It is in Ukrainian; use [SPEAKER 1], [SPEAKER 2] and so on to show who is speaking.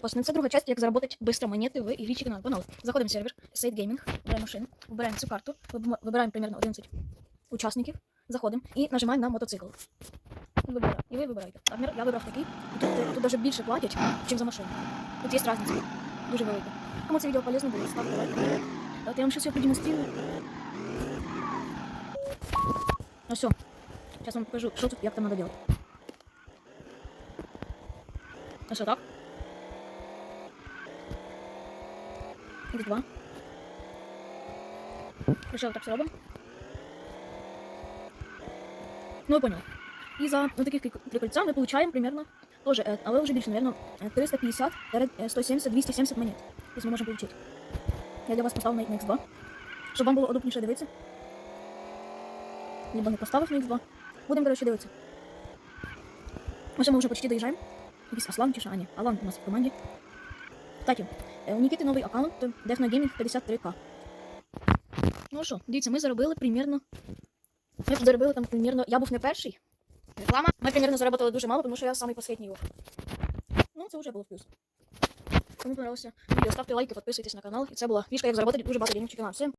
[SPEAKER 1] Пацаны, це друга часть, як заработать быстро монети в ігрі Chicken. Погнали. Заходимо в сервер, State Gaming, вибираємо машину, вибираємо цю карту, вибираємо примерно 11 учасників, заходимо і нажимаємо на мотоцикл. І, вибираємо. і ви вибираєте. Наприклад, я вибрав такий, тут, тут даже більше платять, ніж за машину. Тут є різниця. Дуже велика. Кому це відео полезно було, ставте лайк. Давайте я вам щось його продемонструю. Ну все. Сейчас вам покажу, що тут, як там надо делать. Ну що, так? Два. Прийшов так все. Ну, ви поняли. І за ну, таких три- кольця ми получаємо примерно, тоже, э, але вже більше, наверное, 350, э, 170, 270 монет. Тобто ми можемо получити. Я для вас поставив на X2, щоб вам було удобніше дивитися. Либо не поставив на X2. Будемо, коротше, дивитися. Ось ми вже почти доїжджаємо. Якийсь Аслан чи що? А, Алан у нас в команді. Кстати, е, у Нікіти новий аккаунт Техногеймінг 53к. Ну що, дивіться, ми заробили примірно. Ми заробили там примірно. Я був не перший. Реклама. Ми примірно заробили дуже мало, тому що я самий останній був. Ну, це вже було в плюс. Кому понравилося відео, ставте лайки, підписуйтесь на канал. І це була фішка, як заробити дуже багато денег в Всім